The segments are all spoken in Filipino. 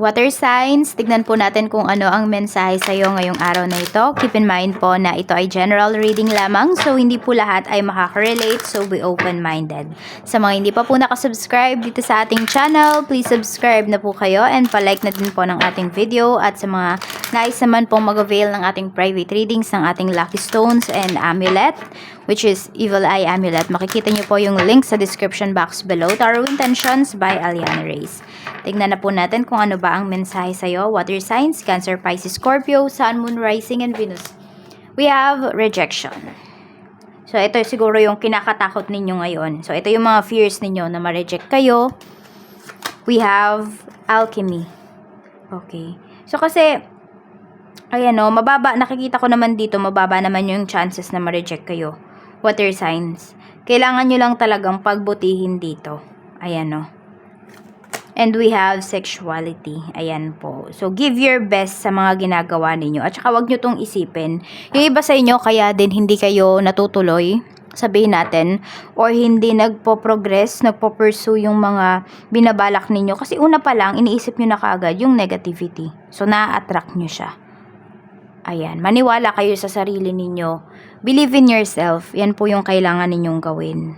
Water signs, tignan po natin kung ano ang mensahe sa iyo ngayong araw na ito. Keep in mind po na ito ay general reading lamang, so hindi po lahat ay makaka-relate, so be open-minded. Sa mga hindi pa po nakasubscribe dito sa ating channel, please subscribe na po kayo and palike na din po ng ating video at sa mga nais naman pong mag-avail ng ating private readings ng ating lucky stones and amulet, which is Evil Eye Amulet. Makikita niyo po yung link sa description box below. Tarot Intentions by Aliana Reyes. Tignan na po natin kung ano ba ang mensahe sa'yo. Water signs, Cancer, Pisces, Scorpio, Sun, Moon, Rising, and Venus. We have rejection. So, ito siguro yung kinakatakot ninyo ngayon. So, ito yung mga fears ninyo na ma-reject kayo. We have alchemy. Okay. So, kasi, ayan o, mababa, nakikita ko naman dito, mababa naman yung chances na ma-reject kayo. Water signs. Kailangan nyo lang talagang pagbutihin dito. Ayan o. And we have sexuality. Ayan po. So, give your best sa mga ginagawa ninyo. At saka, wag nyo tong isipin. Yung iba sa inyo, kaya din hindi kayo natutuloy, sabihin natin, or hindi nagpo-progress, nagpo-pursue yung mga binabalak ninyo. Kasi una pa lang, iniisip nyo na kaagad yung negativity. So, na-attract nyo siya. Ayan. Maniwala kayo sa sarili ninyo. Believe in yourself. Yan po yung kailangan ninyong gawin.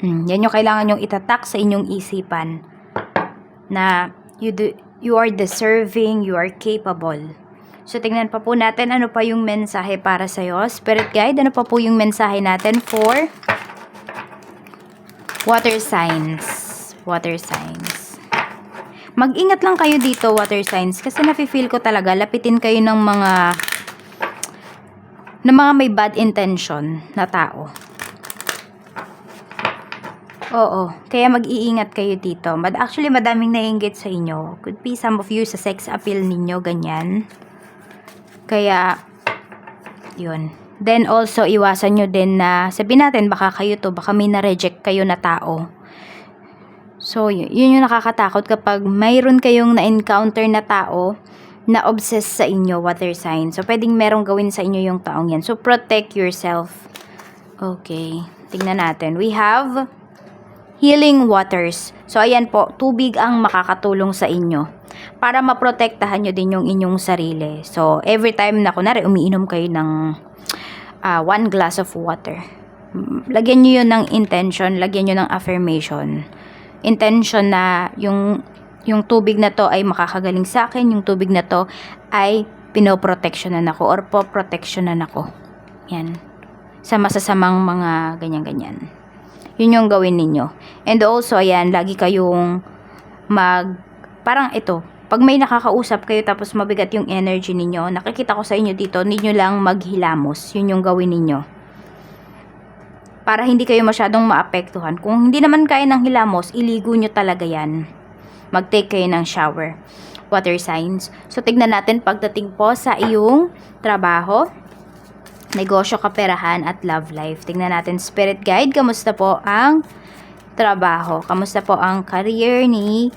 Hmm, yan yung kailangan nyong itatak sa inyong isipan na you do, you are deserving, you are capable. So, tingnan pa po natin ano pa yung mensahe para sa'yo. Spirit Guide, ano pa po yung mensahe natin for water signs. Water signs. Mag-ingat lang kayo dito, water signs, kasi nafe-feel ko talaga, lapitin kayo ng mga ng mga may bad intention na tao. Oo, kaya mag-iingat kayo dito. But actually, madaming naiingit sa inyo. Could be some of you sa sex appeal ninyo, ganyan. Kaya, yun. Then also, iwasan nyo din na, sabihin natin, baka kayo to, baka may na-reject kayo na tao. So, yun yung nakakatakot kapag mayroon kayong na-encounter na tao na obsessed sa inyo, water sign. So, pwedeng merong gawin sa inyo yung taong yan. So, protect yourself. Okay. Tingnan natin. We have healing waters. So, ayan po, tubig ang makakatulong sa inyo para maprotektahan nyo din yung inyong sarili. So, every time na kunwari umiinom kayo ng ah, one glass of water, mm, lagyan nyo yun ng intention, lagyan nyo ng affirmation. Intention na yung, yung tubig na to ay makakagaling sa akin, yung tubig na to ay pinoproteksyonan ako or poproteksyonan ako. Yan. Sa masasamang mga ganyan-ganyan. Yun yung gawin ninyo. And also, ayan, lagi kayong mag, parang ito, pag may nakakausap kayo tapos mabigat yung energy ninyo, nakikita ko sa inyo dito, ninyo lang maghilamos. Yun yung gawin ninyo. Para hindi kayo masyadong maapektuhan. Kung hindi naman kaya ng hilamos, iligo nyo talaga yan. Mag-take kayo ng shower. Water signs. So, tignan natin pagdating po sa iyong trabaho negosyo, kaperahan, at love life. Tingnan natin, spirit guide, kamusta po ang trabaho? Kamusta po ang career ni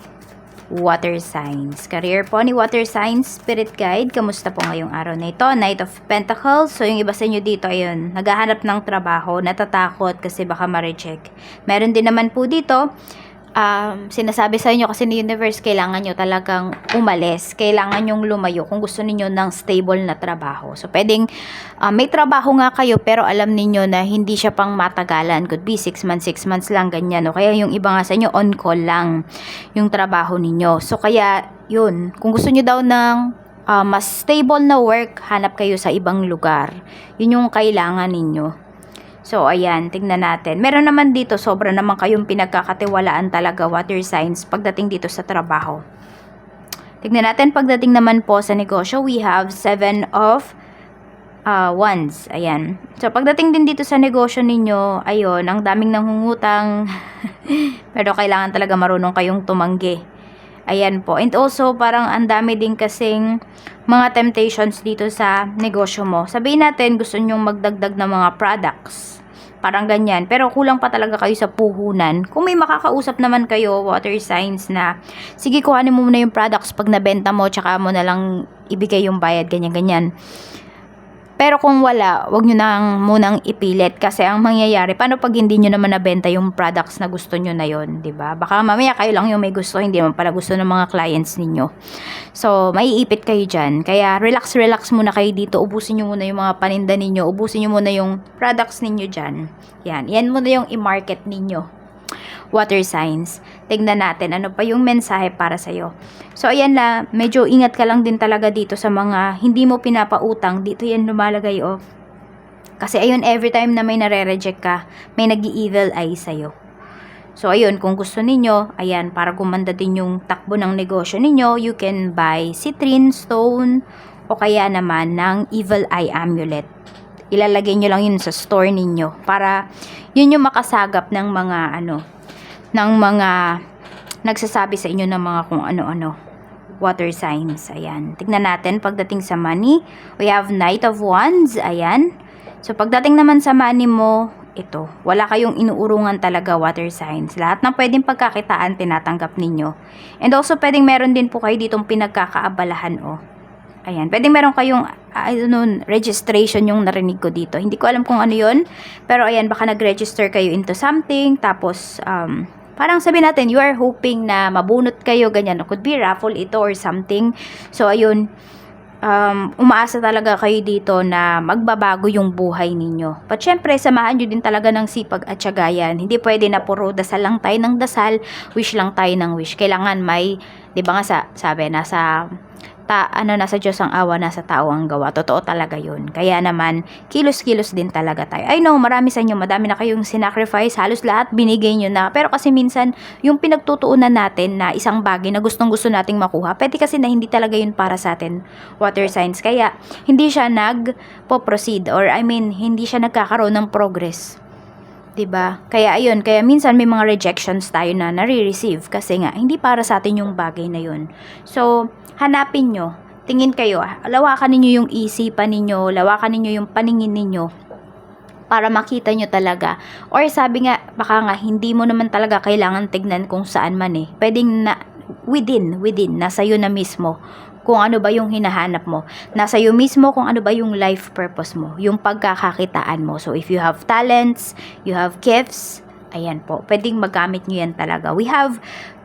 water signs? Career po ni water signs, spirit guide, kamusta po ngayong araw na ito? Knight of Pentacles, so yung iba sa inyo dito, ayun, naghahanap ng trabaho, natatakot kasi baka ma-reject. Meron din naman po dito, um, sinasabi sa inyo kasi ni universe kailangan nyo talagang umalis. Kailangan nyong lumayo kung gusto niyo ng stable na trabaho. So pwedeng uh, may trabaho nga kayo pero alam niyo na hindi siya pang matagalan. Could be 6 months 6 months lang ganyan. O kaya yung iba nga sa inyo on call lang yung trabaho ninyo. So kaya yun. Kung gusto niyo daw ng uh, mas stable na work hanap kayo sa ibang lugar. Yun yung kailangan ninyo So, ayan, tingnan natin. Meron naman dito, sobra naman kayong pinagkakatiwalaan talaga water signs pagdating dito sa trabaho. Tingnan natin, pagdating naman po sa negosyo, we have seven of uh, wands. Ayan. So, pagdating din dito sa negosyo ninyo, ayun, ang daming nangungutang. Pero kailangan talaga marunong kayong tumanggi. Ayan po. And also, parang ang dami din kasing mga temptations dito sa negosyo mo. Sabihin natin, gusto nyong magdagdag ng mga products. Parang ganyan. Pero kulang pa talaga kayo sa puhunan. Kung may makakausap naman kayo, water signs na, sige, kuhanin mo muna yung products pag nabenta mo, tsaka mo na lang ibigay yung bayad, ganyan-ganyan. Pero kung wala, wag nyo nang munang ipilit kasi ang mangyayari, paano pag hindi nyo naman nabenta yung products na gusto nyo na yon, 'di ba? Baka mamaya kayo lang yung may gusto, hindi naman pala gusto ng mga clients ninyo. So, maiipit kayo dyan. Kaya, relax, relax muna kayo dito. Ubusin nyo muna yung mga paninda ninyo. Ubusin nyo muna yung products ninyo dyan. Yan. Yan muna yung i-market ninyo water signs. Tignan natin ano pa yung mensahe para sa'yo. So, ayan la, medyo ingat ka lang din talaga dito sa mga hindi mo pinapautang. Dito yan lumalagay, oh. Kasi ayun, every time na may nare-reject ka, may nag evil eye sa'yo. So, ayun, kung gusto ninyo, ayan, para gumanda din yung takbo ng negosyo ninyo, you can buy citrine stone o kaya naman ng evil eye amulet. Ilalagay nyo lang yun sa store ninyo para yun yung makasagap ng mga ano, ng mga nagsasabi sa inyo ng mga kung ano-ano water signs. Ayan. Tignan natin pagdating sa money. We have Knight of Wands. Ayan. So, pagdating naman sa money mo, ito. Wala kayong inuurungan talaga water signs. Lahat ng pwedeng pagkakitaan, tinatanggap ninyo. And also, pwedeng meron din po kayo ditong pinagkakaabalahan, oh. Ayan. Pwedeng meron kayong, I don't know, registration yung narinig ko dito. Hindi ko alam kung ano yun. Pero ayan, baka nag-register kayo into something. Tapos, um, parang sabi natin, you are hoping na mabunot kayo, ganyan. Could be raffle ito or something. So, ayun, um, umaasa talaga kayo dito na magbabago yung buhay ninyo. But syempre, samahan nyo din talaga ng sipag at siyagayan. Hindi pwede na puro dasal lang tayo ng dasal, wish lang tayo ng wish. Kailangan may, di ba nga sa, sabi, nasa ta, ano, nasa Diyos ang awa, nasa tao ang gawa. Totoo talaga yun. Kaya naman, kilos-kilos din talaga tayo. I know, marami sa inyo, madami na kayong sinacrifice, halos lahat binigay nyo na. Pero kasi minsan, yung pinagtutuunan natin na isang bagay na gustong-gusto nating makuha, pwede kasi na hindi talaga yun para sa atin, water signs. Kaya, hindi siya nag-proceed or I mean, hindi siya nagkakaroon ng progress. 'Di ba? Kaya ayun, kaya minsan may mga rejections tayo na nare-receive kasi nga hindi para sa atin yung bagay na yun. So, hanapin nyo, tingin kayo, ah, lawakan ninyo yung isipan ninyo, lawakan ninyo yung paningin ninyo para makita nyo talaga. Or sabi nga, baka nga hindi mo naman talaga kailangan tignan kung saan man eh. Pwedeng na within, within, nasa iyo na mismo kung ano ba yung hinahanap mo. Nasa iyo mismo kung ano ba yung life purpose mo, yung pagkakakitaan mo. So, if you have talents, you have gifts, ayan po, pwedeng magamit nyo yan talaga. We have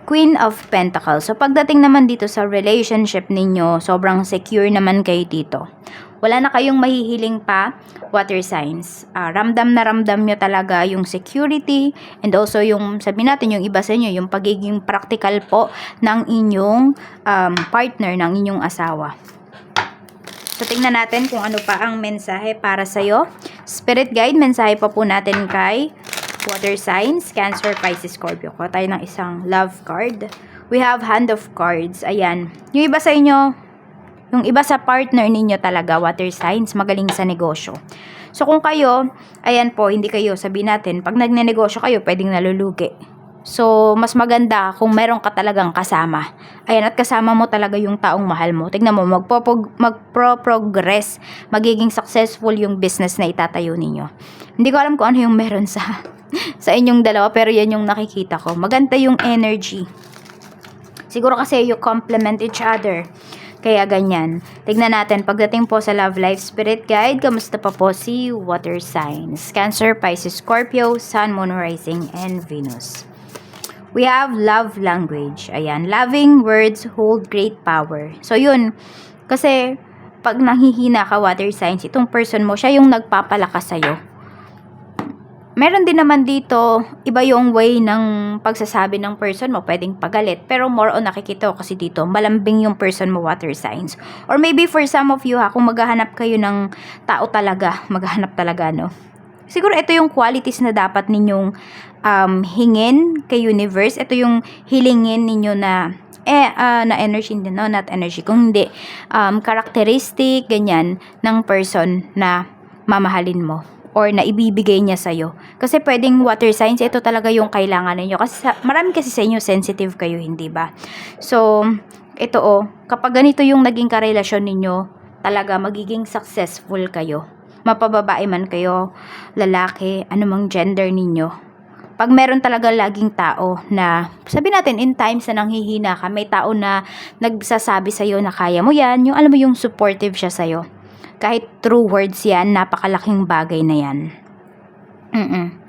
Queen of Pentacles. So, pagdating naman dito sa relationship ninyo, sobrang secure naman kayo dito. Wala na kayong mahihiling pa water signs. Ah, ramdam na ramdam nyo talaga yung security and also yung, sabi natin, yung iba sa inyo, yung pagiging practical po ng inyong um, partner, ng inyong asawa. So, tingnan natin kung ano pa ang mensahe para sa'yo. Spirit guide, mensahe pa po natin kay water signs, Cancer, Pisces, Scorpio. Kuha tayo ng isang love card. We have hand of cards. Ayan. Yung iba sa inyo, yung iba sa partner ninyo talaga, water signs, magaling sa negosyo. So, kung kayo, ayan po, hindi kayo, sabi natin, pag nagnenegosyo kayo, pwedeng nalulugi. So, mas maganda kung meron ka talagang kasama. Ayan, at kasama mo talaga yung taong mahal mo. Tignan mo, magpo- magpro-progress, magiging successful yung business na itatayo ninyo. Hindi ko alam kung ano yung meron sa sa inyong dalawa, pero yan yung nakikita ko. Maganda yung energy. Siguro kasi you complement each other. Kaya ganyan. Tignan natin, pagdating po sa Love Life Spirit Guide, kamusta pa po si Water Signs? Cancer, Pisces, Scorpio, Sun, Moon, Rising, and Venus. We have love language. Ayan, loving words hold great power. So yun, kasi pag nanghihina ka water signs, itong person mo, siya yung nagpapalakas sa'yo. Meron din naman dito, iba yung way ng pagsasabi ng person mo, pwedeng pagalit. Pero more on nakikita ko kasi dito, malambing yung person mo water signs. Or maybe for some of you ha, kung maghahanap kayo ng tao talaga, maghahanap talaga no. Siguro ito yung qualities na dapat ninyong um, hingin kay universe. Ito yung hilingin ninyo na eh, ah, na energy hindi, no? Not energy. Kung hindi, um, characteristic, ganyan, ng person na mamahalin mo or na ibibigay niya sa'yo. Kasi pwedeng water signs, ito talaga yung kailangan ninyo. Kasi sa, marami kasi sa inyo sensitive kayo, hindi ba? So, ito oh, kapag ganito yung naging karelasyon ninyo, talaga magiging successful kayo. Mapababae man kayo, lalaki, anumang gender ninyo. Pag meron talaga laging tao na, sabi natin, in times na nanghihina ka, may tao na nagsasabi sa'yo na kaya mo yan, yung alam mo yung supportive siya sa'yo. Kahit true words yan, napakalaking bagay na yan. Mm-mm.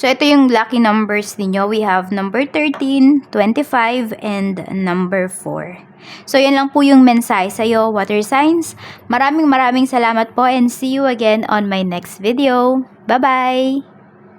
So, ito yung lucky numbers ninyo. We have number 13, 25, and number 4. So, yan lang po yung mensahe sa'yo, water signs. Maraming maraming salamat po and see you again on my next video. Bye-bye!